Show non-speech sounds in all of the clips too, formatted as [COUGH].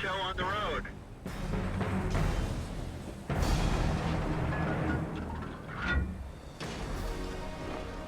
show on the road.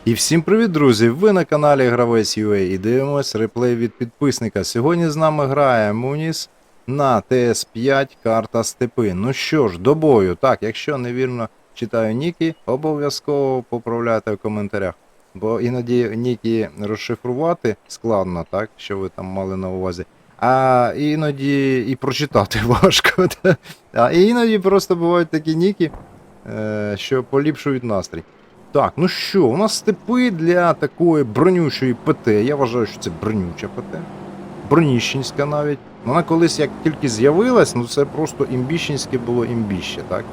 І всім привіт, друзі! Ви на каналі Гравець UA і дивимось реплей від підписника. Сьогодні з нами грає Муніс на ТС5 карта Степи. Ну що ж, до бою. Так, якщо невірно читаю Ніки, обов'язково поправляйте в коментарях. Бо іноді Ніки розшифрувати складно, так, що ви там мали на увазі. А іноді і прочитати [LAUGHS] важко. А іноді просто бувають такі ніки, е, що поліпшують настрій. Так, ну що, у нас степи для такої бронючої ПТ. Я вважаю, що це бронюча ПТ. Броніщенська навіть. Вона колись як тільки з'явилась, ну це просто імбіщенське було імбіще, так?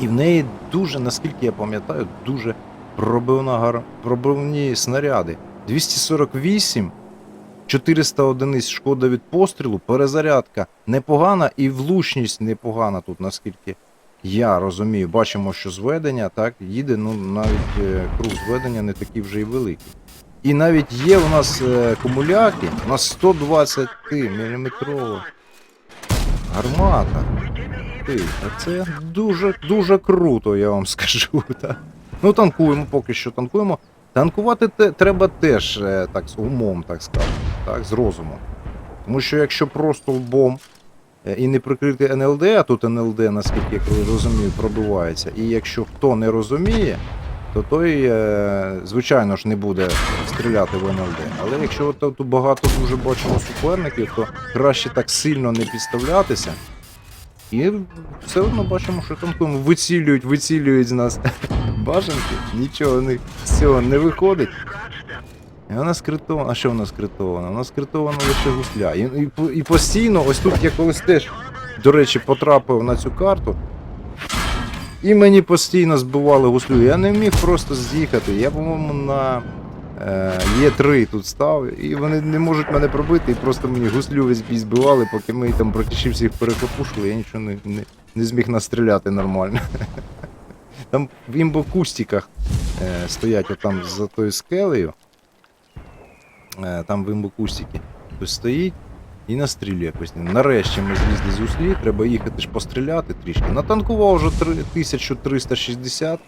І в неї дуже, наскільки я пам'ятаю, дуже пробивна пробивні снаряди. 248, 400 одиниць шкода від пострілу, перезарядка непогана і влучність непогана тут, наскільки я розумію, бачимо, що зведення так їде, ну навіть е, круг зведення не такий вже й великий. І навіть є у нас е, кумуляки, у нас 120 мм гармата. Ти, а це дуже дуже круто, я вам [LAUGHS] скажу. Так? Ну, танкуємо, поки що танкуємо. Танкувати те, треба теж е, так, з умом, так скажемо, так, з розумом. Тому що якщо просто лбом Е, і не прикрити НЛД, а тут НЛД, наскільки я розумію, пробивається. І якщо хто не розуміє, то той, е, звичайно ж, не буде стріляти в НЛД. Але якщо тут багато дуже бачимо суперників, то краще так сильно не підставлятися. І все одно бачимо, що там вицілюють, вицілюють з нас [LAUGHS] бажанки, нічого не, з цього не виходить. І вона скритована. А що вона скритована? Вона скритована лише гусля. І, і, і постійно, ось тут я колись теж, до речі, потрапив на цю карту. І мені постійно збивали гуслю. Я не міг просто з'їхати. Я, по-моєму, на е, Є3 тут став, і вони не можуть мене пробити, і просто мені гуслю весь бій збивали, поки ми там братішів всіх перекопушили, я нічого не, не, не зміг настріляти нормально. [LAUGHS] Там в імбо кустиках е, стоять отам за тою скелею. Е, там в імбокустики хтось стоїть і настрілює постійно. Нарешті ми злізли з треба їхати ж постріляти трішки. Натанкував вже 1360.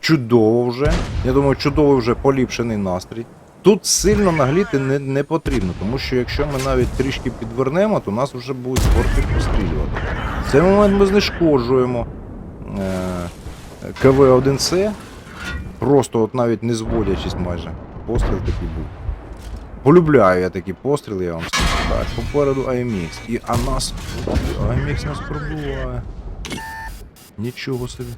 Чудово вже. Я думаю, чудовий вже поліпшений настрій. Тут сильно нагліти не, не потрібно, тому що якщо ми навіть трішки підвернемо, то нас вже будуть борти пострілювати. В цей момент ми знешкоджуємо е, КВ-1С, просто от навіть не зводячись майже. Постріл такий був. Полюбляю я такі постріли, я вам скажу. Так, попереду AMX. І а нас. AMX нас пробуває. Нічого собі.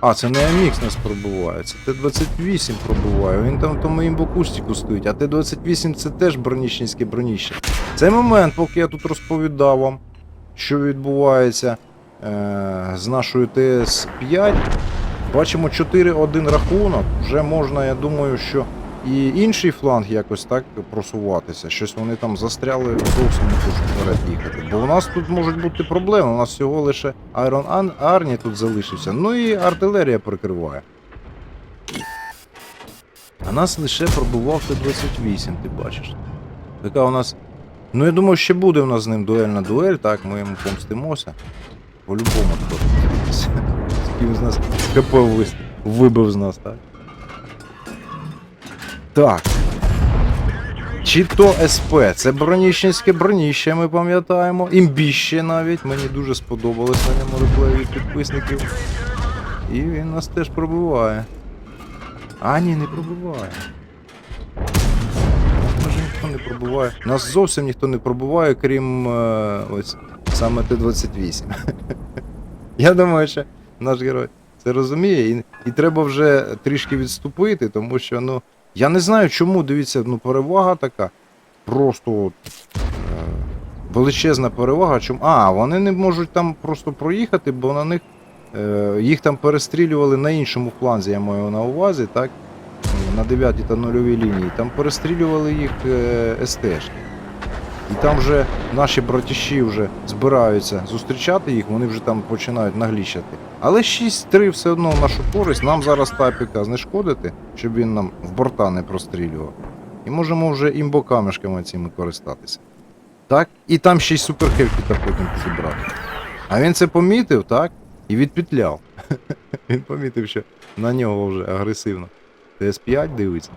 А, це не AMX нас пробуває, це Т-28 пробуває. Він там в тому імбокустіку стоїть, а Т-28 це теж бронічницьке броніще. Цей момент, поки я тут розповідав вам, що відбувається е- з нашою ТС-5, бачимо 4-1 рахунок. Вже можна, я думаю, що і інший фланг якось так просуватися. Щось вони там застряли, зовсім не хочуть вперед їхати. Бо у нас тут можуть бути проблеми. У нас всього лише Iron Арні тут залишився. Ну і артилерія прикриває. А нас лише пробував Т-28, ти бачиш. Така у нас. Ну я думаю, ще буде у нас з ним дуельна дуель, так, ми йому помстимося. По-любому тут. Скільки він з нас КП вибив з нас, так? Так. Чи то СП, це броніщенське броніще, ми пам'ятаємо. Імбіще навіть. Мені дуже сподобалось на ньому реплеї підписників. І він нас теж пробиває. А, ні, не пробиває. Може ніхто не пробиває. Нас зовсім ніхто не пробиває, крім е, ось саме Т-28. [LAUGHS] Я думаю, що наш герой це розуміє, і, і треба вже трішки відступити, тому що, ну. Я не знаю, чому, дивіться, ну перевага така. Просто е, величезна перевага. Чому? А, вони не можуть там просто проїхати, бо на них е, їх там перестрілювали на іншому фланзі, я маю на увазі, так? На 9 та 0 лінії. Там перестрілювали їх е, СТшки. І там вже наші братіші вже збираються зустрічати їх, вони вже там починають нагліщати. Але 6-3 все одно в нашу користь. Нам зараз тапіка знешкодити, щоб він нам в борта не прострілював. І можемо вже імбокамешками цими користатися. Так? І там ще й суперхевкіта потім зібрати. А він це помітив, так? І відпетляв. [LAUGHS] Він помітив, що на нього вже агресивно. ТС5 дивиться.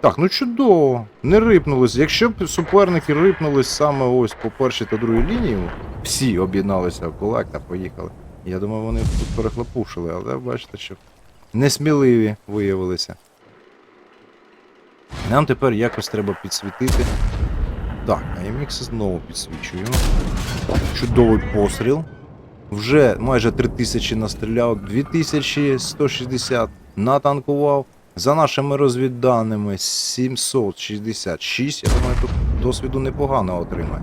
Так, ну чудово. Не рипнулись. Якщо б суперники рипнулись саме ось по першій та другій лінії, всі об'єдналися в кулак та поїхали. Я думаю, вони тут перехлопушили, але бачите, що несміливі виявилися. Нам тепер якось треба підсвітити. Так, AMX знову підсвічую. Чудовий постріл. Вже майже 3000 настріляв, 2160 натанкував. За нашими розвідданими 766. Я думаю, тут досвіду непогано отримає.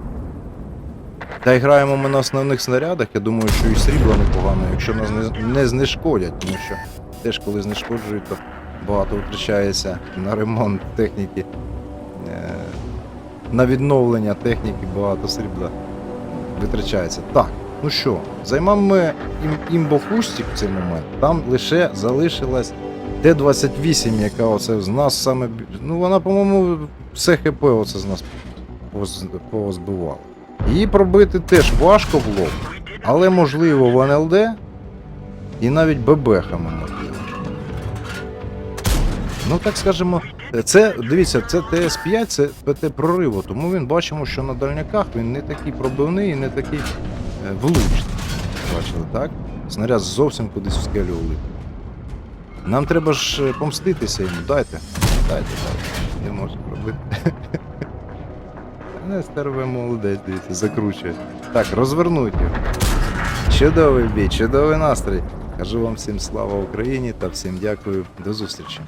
Та й граємо ми на основних снарядах, я думаю, що і срібло непогано, якщо нас не, не знешкодять, тому що теж коли знешкоджують, то багато втрачається на ремонт техніки, е, на відновлення техніки багато срібла витрачається. Так, ну що, займаємо ми ім, імбофустік в цей момент. Там лише залишилась Т-28, яка оце з нас саме. Ну вона, по-моєму, все ХП оце з нас поз- позбивала. Її пробити теж важко було, але можливо в НЛД і навіть бебехами можливо. Ну так скажемо, це дивіться, це ТС5, це ПТ прориву, тому він бачимо, що на дальняках він не такий пробивний і не такий е, влучний. Бачили, так? Снаряд зовсім кудись в скелю улип. Нам треба ж е, помститися йому, дайте. Дайте, дайте. Не можу пробити. [LAUGHS] Не стерве молодець, дивіться, закручує. Так, розвернуть його. Чудовий бій, чудовий настрій. Кажу вам всім слава Україні та всім дякую. До зустрічі.